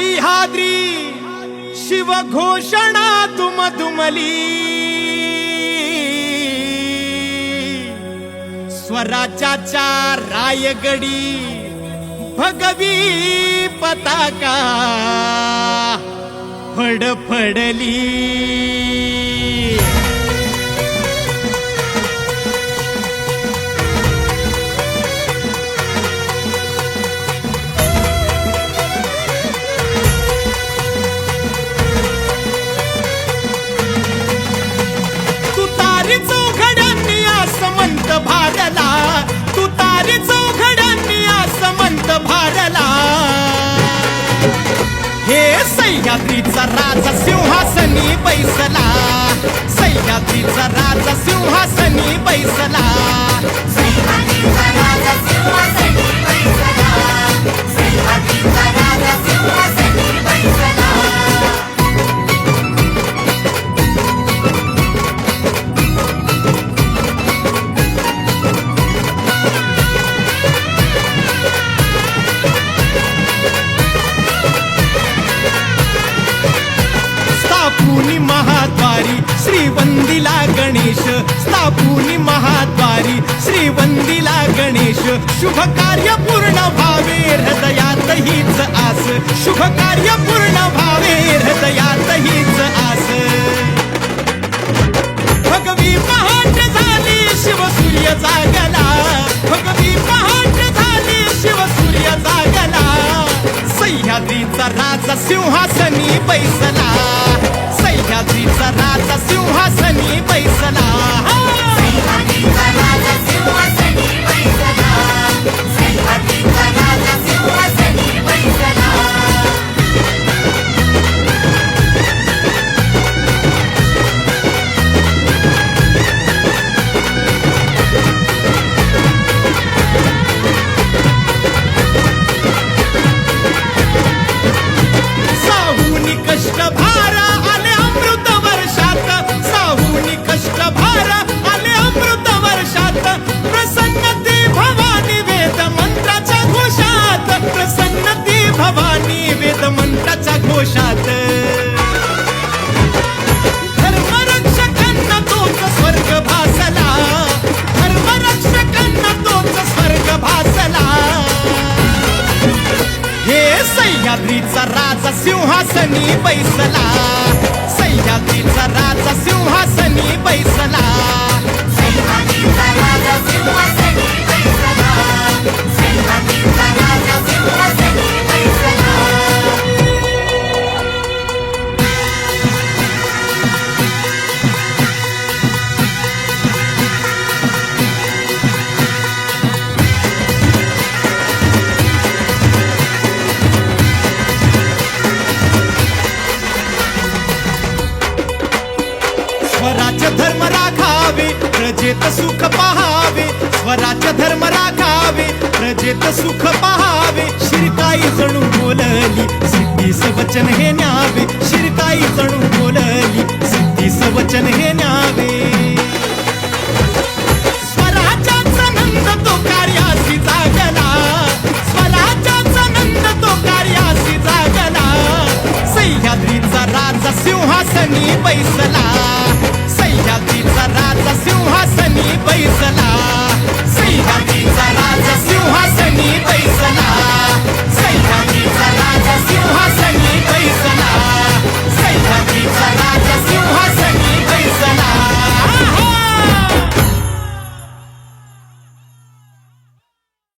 भारी शिवघोषणा तुम दुमली. स्वराज्याच्या रायगडी भगवी पताका फडफडली. आसमंत भारला तारे चौघडांनी आसमंत भारला. हे सह्याद्रीचा राजा सिंहासनी बैसला सह्याद्रीचा राजा सिंहासनी बैसला. स्थापुनी महाद्वारी श्रीवंदीला गणेश. स्थापुनी महाद्वारी श्रीवंदीला गणेश. शुभ कार्य पूर्ण भावे हृदयात हीच आस. शुभ कार्य पूर्ण भावे हृदयात हीच आस. भगवी पहाट झाली शिवसूर्य जागला. भगवी पहाट झाली शिवसूर्य जागला. सह्याद्रीचा राजा सिंहासनी बैसला. सह्याद्रीचा राजा सिंहासनी बैसला. येत सुख पहावे. शिरकाई जणू बोलली सिद्धीस वचन हे न्यावे. शिरकाई जणू बोलली सिद्धीस वचन हे न्यावे. सिंहासनी बैसला. Salada